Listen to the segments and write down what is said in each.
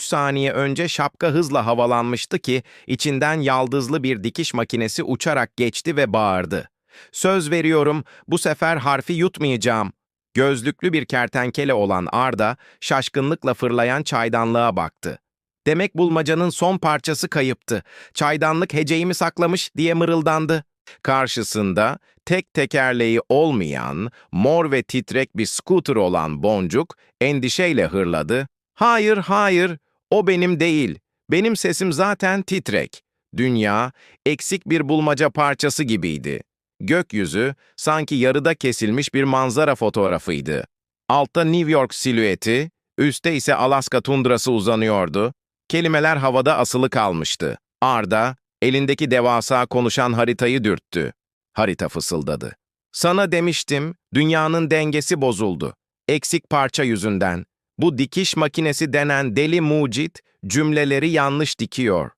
3 saniye önce şapka hızla havalanmıştı ki içinden yaldızlı bir dikiş makinesi uçarak geçti ve bağırdı. Söz veriyorum bu sefer harfi yutmayacağım. Gözlüklü bir kertenkele olan Arda şaşkınlıkla fırlayan çaydanlığa baktı. Demek bulmacanın son parçası kayıptı. Çaydanlık heceyi saklamış diye mırıldandı. Karşısında tek tekerleği olmayan, mor ve titrek bir scooter olan Boncuk endişeyle hırladı. Hayır, hayır, o benim değil. Benim sesim zaten titrek. Dünya, eksik bir bulmaca parçası gibiydi. Gökyüzü, sanki yarıda kesilmiş bir manzara fotoğrafıydı. Altta New York silüeti, üstte ise Alaska tundrası uzanıyordu. Kelimeler havada asılı kalmıştı. Arda, elindeki devasa konuşan haritayı dürttü. Harita fısıldadı. Sana demiştim, dünyanın dengesi bozuldu. Eksik parça yüzünden. Bu dikiş makinesi denen deli mucit cümleleri yanlış dikiyor.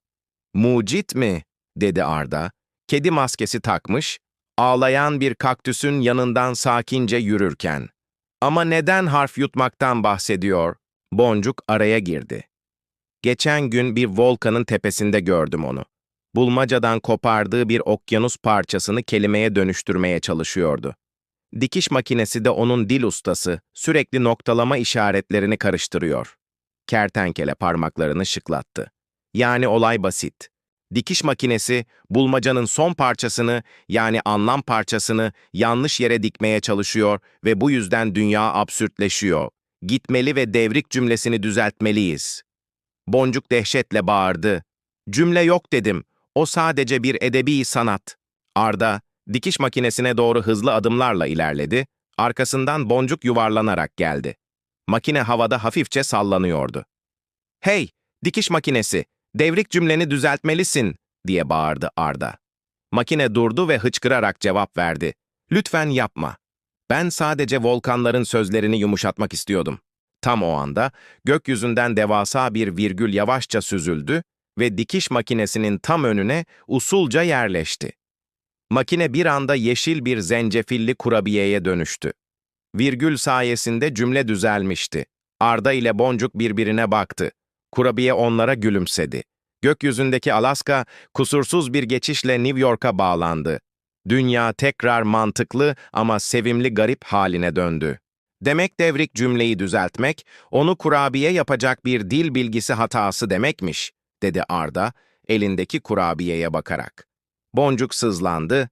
Mucit mi? dedi Arda. Kedi maskesi takmış, ağlayan bir kaktüsün yanından sakince yürürken. Ama neden harf yutmaktan bahsediyor? Boncuk araya girdi. Geçen gün bir volkanın tepesinde gördüm onu. Bulmacadan kopardığı bir okyanus parçasını kelimeye dönüştürmeye çalışıyordu. Dikiş makinesi de onun dil ustası, sürekli noktalama işaretlerini karıştırıyor. Kertenkele parmaklarını şıklattı. Yani olay basit. Dikiş makinesi, bulmacanın son parçasını, yani anlam parçasını yanlış yere dikmeye çalışıyor ve bu yüzden dünya absürtleşiyor. Gitmeli ve devrik cümlesini düzeltmeliyiz. Boncuk dehşetle bağırdı. Cümle yok dedim. O sadece bir edebi sanat. Arda, dikiş makinesine doğru hızlı adımlarla ilerledi. Arkasından boncuk yuvarlanarak geldi. Makine havada hafifçe sallanıyordu. Hey, dikiş makinesi, devrik cümleni düzeltmelisin, diye bağırdı Arda. Makine durdu ve hıçkırarak cevap verdi. Lütfen yapma. Ben sadece volkanların sözlerini yumuşatmak istiyordum. Tam o anda gökyüzünden devasa bir virgül yavaşça süzüldü ve dikiş makinesinin tam önüne usulca yerleşti. Makine bir anda yeşil bir zencefilli kurabiyeye dönüştü. Virgül sayesinde cümle düzelmişti. Arda ile Boncuk birbirine baktı. Kurabiye onlara gülümsedi. Gökyüzündeki Alaska kusursuz bir geçişle New York'a bağlandı. Dünya tekrar mantıklı ama sevimli garip haline döndü. Demek devrik cümleyi düzeltmek, onu kurabiye yapacak bir dil bilgisi hatası demekmiş, dedi Arda, elindeki kurabiyeye bakarak. Boncuk sızlandı.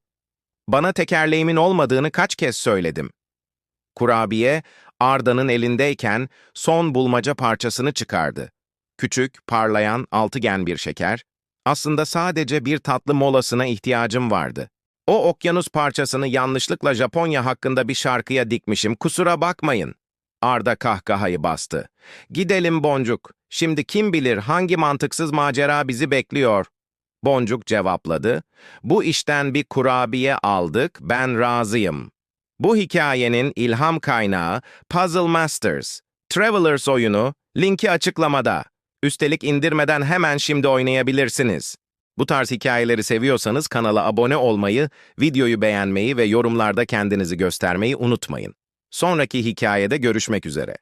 Bana tekerleğimin olmadığını kaç kez söyledim. Kurabiye, Arda'nın elindeyken son bulmaca parçasını çıkardı. Küçük, parlayan, altıgen bir şeker. Aslında sadece bir tatlı molasına ihtiyacım vardı. O okyanus parçasını yanlışlıkla Japonya hakkında bir şarkıya dikmişim, kusura bakmayın. Arda kahkahayı bastı. Gidelim Boncuk. Şimdi kim bilir hangi mantıksız macera bizi bekliyor. Boncuk cevapladı. Bu işten bir kurabiye aldık, ben razıyım. Bu hikayenin ilham kaynağı Puzzle Masters. Travelers oyunu, linki açıklamada. Üstelik indirmeden hemen şimdi oynayabilirsiniz. Bu tarz hikayeleri seviyorsanız kanala abone olmayı, videoyu beğenmeyi ve yorumlarda kendinizi göstermeyi unutmayın. Sonraki hikayede görüşmek üzere.